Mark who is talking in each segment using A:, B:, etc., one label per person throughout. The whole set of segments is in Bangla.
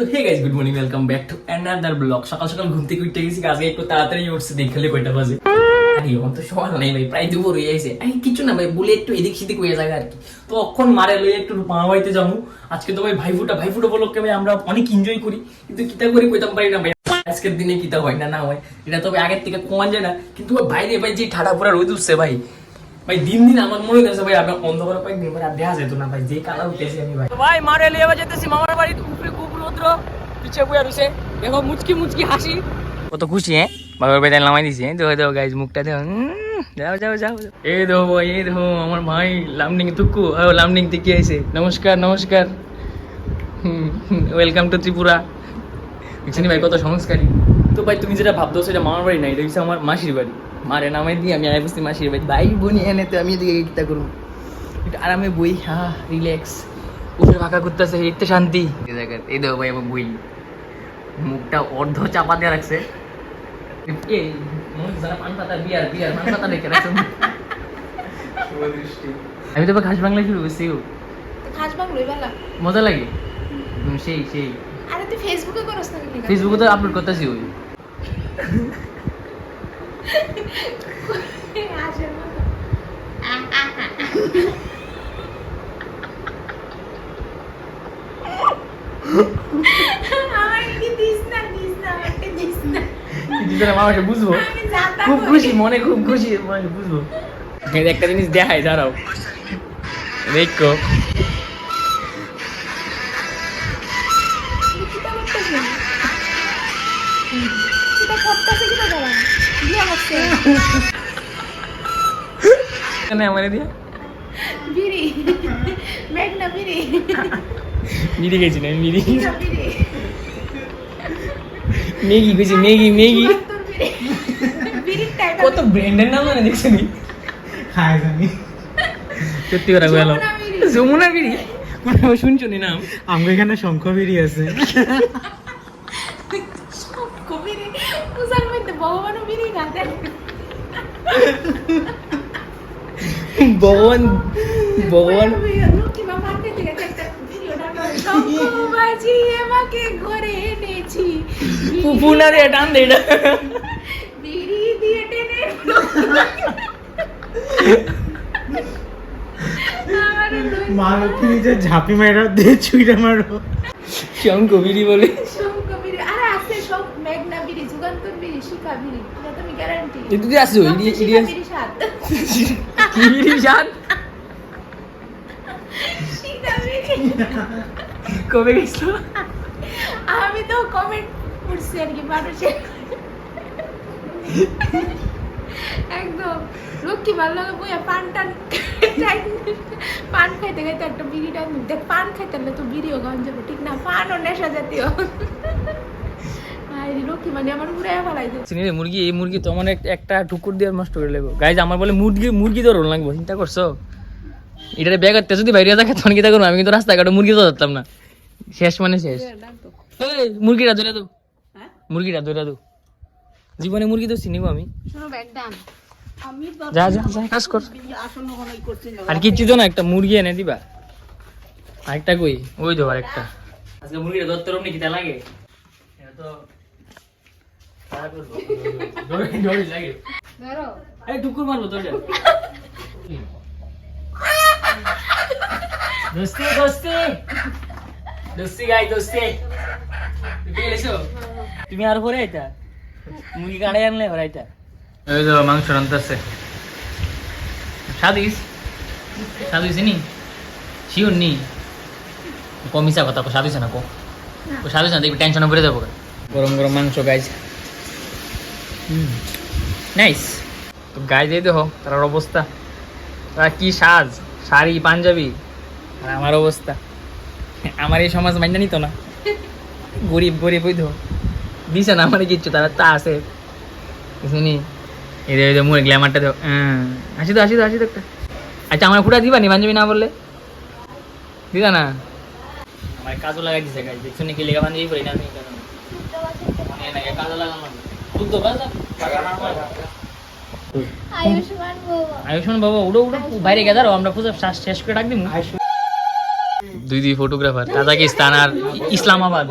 A: তো hey guys good morning welcome back to another blog সকাল সকাল ঘুম থেকে উঠে গেছি, আজকে একটু তাড়াতাড়ি উঠছে দেখলে কয়টা বাজে। এখন তো সকাল ভাই, প্রায় দুপুর হয়ে যাইছে আরে, কিছু না ভাই, বলে একটু এদিক সেদিক হয়ে যায় আর কি। তো অক্ষণ মারে লই একটু মা বাড়িতে যাব। আজকে তো ভাই, ভাইফুটা ভাইফুটা উপলক্ষে ভাই আমরা অনেক এনজয় করি। কিন্তু কিতা করি কইতাম পারি না ভাই, আজকের দিনে কিতা হয় না না হয়, এটা তবে আগের থেকে কমান যায় না। কিন্তু ভাই, বাইরে ভাই যে ঠাডা পুরা রোদ উঠছে ভাই ভাই দিন দিন আমার মনে হচ্ছে ভাই আপনার অন্ধকার পাই দিন আর দেখা যেত না ভাই যে কালা উঠেছে আমি ভাই। ভাই মারে লিয়ে যেতেছি মামার বাড়ি উপরে খুব রৌদ্র পিছে বুয়া রয়েছে দেখো মুচকি মুচকি হাসি। কত খুশি হ্যাঁ? বাবার বাড়ি নামাই দিছি হ্যাঁ? দেখো দেখো গাইজ মুখটা দেখো উম, যাও যাও যাও। এই দেখো ভাই এই দেখো আমার ভাই লামডিং তুকু লামডিং থেকে আইছে নমস্কার নমস্কার। Welcome to Tripura. বুঝছেন ভাই কত সংস্কারী। তো ভাই তুমি যেটা ভাবতো সেটা মামার বাড়ি নাই এটা হচ্ছে আমার মাসির বাড়ি। মারে নামাই দিয়ে আমি আয় বসছি মাসির বাড়ি। ভাই বোনি এনে তো আমি এদিকে গীতা করব। একটু আরামে বই হা রিল্যাক্স উপরে ফাঁকা করতেছে এতে শান্তি। এই এই দেখো ভাই আমার বই। মুখটা অর্ধ চাপা দিয়ে রাখছে। এই পান পাতা বিয়ার বিয়ার পান পাতা রেখে রাখছে। আমি তো এবার ঘাস বাংলা শুরু করছি মজা লাগে? সেই সেই।
B: আরে তুই ফেসবুকে করস না কেন?
A: ফেসবুকে তো আপলোড করতেছি ওই। মানুষে বুঝব? খুব খুশি মনে খুব খুশি মনে বুঝব। একটা জিনিস দেখাই দাঁড়াও। দেখো। এখানে আমার দিয়ে
B: বিড়ি। মেঘনা বিড়ি।
A: মিরি গেছি না মিরি
B: বিড়ি?
A: মেগি গেছি মেগি মেগি কত ব্র্যান্ডের নাম জানে দেখছ নি
C: খায় জানি
A: সত্যি কথা বলো
B: যমুনা বিড়ি।
A: কোনো শুনছো নি নাম
C: আমার এখানে শঙ্খ বিড়ি আছে
B: শঙ্খ বিড়ি। পূজার মধ্যে ভগবানও বিড়ি খাতে।
A: ভগবান ভগবান। পুপুনা রে টান দে এটা
B: বিড়ি দিয়ে টেনে
C: মা লক্ষ্মী যে ঝাঁপি মারা দিয়ে ছুঁড়ে মারো।
A: কেমন বিড়ি বলে
B: শঙ্খ বিড়ি আরে আছে সব মেঘনা বিড়ি যুগান্তর বিড়ি শিখা বিড়ি এটা তুমি
A: জান
B: শিখা বিড়ি
A: কবে গেছিল
B: আমি তো কমেন্ট করছি আর কি মানুষের একদম। লক্ষ্মী ভালো লাগে বইয়া পান টান পান খাইতে খাইতে একটা বিড়ি টান দেখ পান খাইতে হলে তো বিড়িও গঞ্জ যাবে ঠিক না? পানও নেশা জাতীয়।
A: মুরগি এই মুরগি তো আমার একটা টুকুর দিয়ে নষ্ট করে লাগবো গাইজ আমার বলে মুরগি মুরগি তো রোল লাগবো চিন্তা করছ? এটারে ব্যাগ যদি বাইরে থাকে তখন কিতা করব? আমি কিন্তু রাস্তাঘাটে মুরগি তো ধরতাম না। শেষ মানে শেষ। এই, মুরগিটা ধরে দো। মুরগিটা ধরে দো। জীবনে মুরগি তো চিনিব আমি।
B: শোনো ব্যাগদান আমি
A: যা যা যা কাজ কর। আর কিচ্ছু তো না একটা মুরগি এনে দিবা। আরেকটা কই? ওই তো আরেকটা। আজকে মুরগিটা ধরতে রমনি কিতা লাগে? এটা তো তাড়া করব। দৌড়ে- দৌড়ে লাগে
B: ধরো
A: তুমি আর পরে আইতা মুরগি কাড়াই আনলে পরে আইতা এই তো মাংস রান্তাছে সাদিস সাদিস নি শিওর নি কমিসা কথা কো সাদিস না কো ও সাদিস না দেখবি টেনশনে পড়ে যাব গরম গরম মাংস গাইজ নাইস তো গাইজ এই দেখো তার অবস্থা। তারা কি সাজ? শাড়ি পাঞ্জাবি? আর আমার অবস্থা। আমার এই সমাজ মাইনা নিত না। গরিব গরিব ওই তো দিছে না আমার কিচ্ছু তারা তা আছে। শুনি। এদের এদের মুখে গ্ল্যামারটা দেখো। হ্যাঁ। হাসি তো হাসি তো হাসি তো একটা। আচ্ছা আমার ফুটা দিবা নি পাঞ্জাবি না বললে? দিদা না? আমার কাজও লাগাই দিছে গাইজ দেখছ নাকি লেখা পাঞ্জাবি পড়ি না আমি? নাই, কাজও বাজা
B: আয়ুষ্মান বাবা।
A: আয়ুষ্মান বাবা উড়ো উড়ো। বাইরে গেদারো আমরা পুজো শেষ করে ডাক দিমু দুই দুই ফটোগ্রাফার কাজাকিস্তান আর ইসলামাবাদ।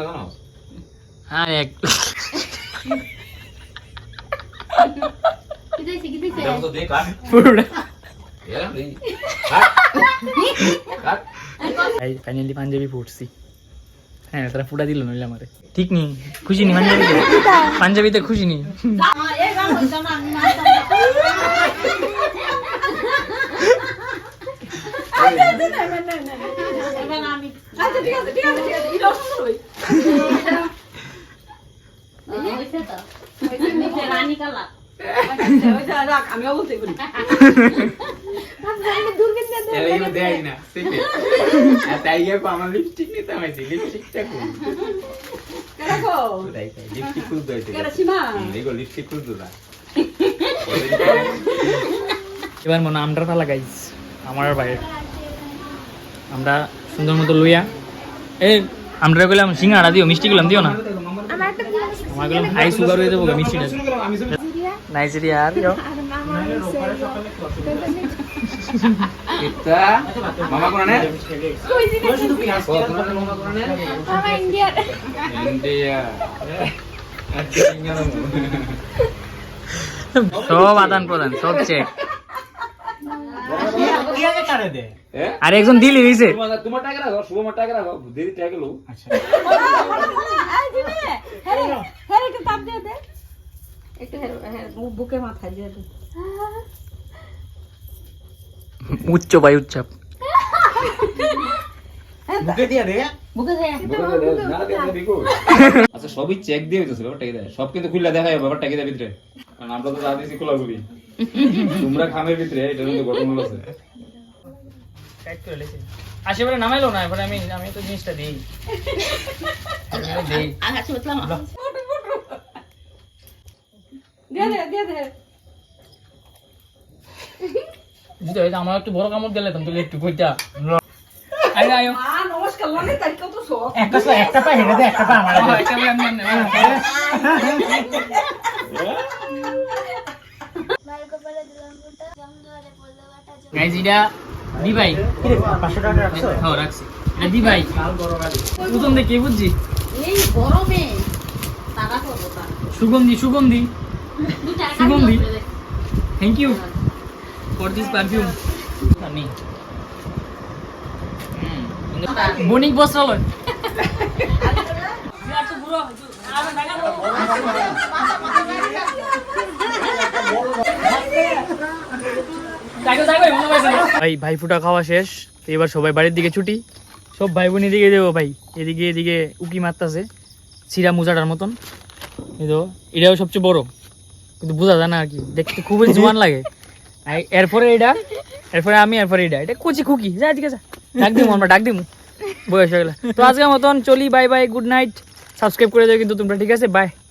D: জানো
A: হ্যাঁ এক পুরোটা। ফাইনালি পাঞ্জাবি পড়ছি হ্যাঁ তারা ফুটা দিল নইলে আমারে ঠিক নি খুশি নি পাঞ্জাবিতে পাঞ্জাবিতে খুশি নি
D: এগুলো দেয় না ঠিক আর তাই গিয়ে আমার লিপস্টিক নিতে হয়েছে লিপস্টিকটা কোন? তাই তাই লিপস্টিক খুলতে হয়েছে এগুলো লিপস্টিক খুলতে না
A: এবার মনে আমটার পালা গাইজ আমার বাইরে আমরা সুন্দর মতো লইয়া এই আমরা গেলাম সিঙ্গাড়া দিও মিষ্টি গেলাম দিও না।
B: আমার
A: গেলাম হাই সুগার হয়ে যাব মিষ্টিটা। নাইজেরিয়া? আর
D: মামা কোন নে মামা ইন্ডিয়া ইন্ডিয়া
A: সব আদান প্রদান সব চেক
D: হ্যাঁ?
A: আর একজন দিলি হইছে।
D: তোমার তোমার টাকা রাখো শুভ টাকা রাখো দিদি টাকা লো
C: আচ্ছা।
B: দিয়ে দে।
A: উচ্চাপ
C: বুকে দিয়া দে।
D: আচ্ছা সবই চেক দিয়ে হইতেছে ব্যাপারটা কি দেয় সব কিন্তু খুললে দেখা যাবে ব্যাপারটা কি দেয় ভিতরে। কারণ আমরা তো যা দিয়েছি খোলা খুলি তোমরা খামের ভিতরে এটা কিন্তু ঘটনা আছে
A: আশেপাশে নামাইলো না এবার আমি আমি তো জিনিসটা দিই। দিই। বুঝতে পারছি আমার একটু বড় কামড় দিলে তুমি একটু কইটা আয় আয়।
C: একটা পা- একটা পা হেরে দে একটা পা আমার
A: গাইজ এটা দি ভাই
C: পাঁচশো টাকা রাখছো?
A: হ্যাঁ রাখছি। এটা দি ভাই প্রথম দেখে বুঝছি
E: এই গরমে তারা করব তা
A: সুগন্ধি। সুগন্ধি। সুগন্ধি
E: সুগন্ধি
A: thank you for this perfume আমি বণিক বস্ত্রালয় ভাই ভাই ফুটা খাওয়া শেষ। তো এবার সবাই বাড়ির দিকে ছুটি। সব ভাই বোন এদিকে দেবো ভাই। এদিকে এদিকে উকি মারতাছে। চিরা মুজাটার মতন। তো এটাও সবচেয়ে বড়। কিন্তু বোঝা যায় না আর কি। দেখতে খুবই জোয়ান লাগে। এরপরে এটা এরপরে আমি, এরপরে এটা এটা কুচি খুকি যা ঠিক যা। ডাক দিমু, আমরা ডাক দিমু। বয়স হয়ে গেলে। তো আজকের মতন চলি, bye bye, good night. Subscribe করে দাও কিন্তু তোমরা, ঠিক আছে? বাই।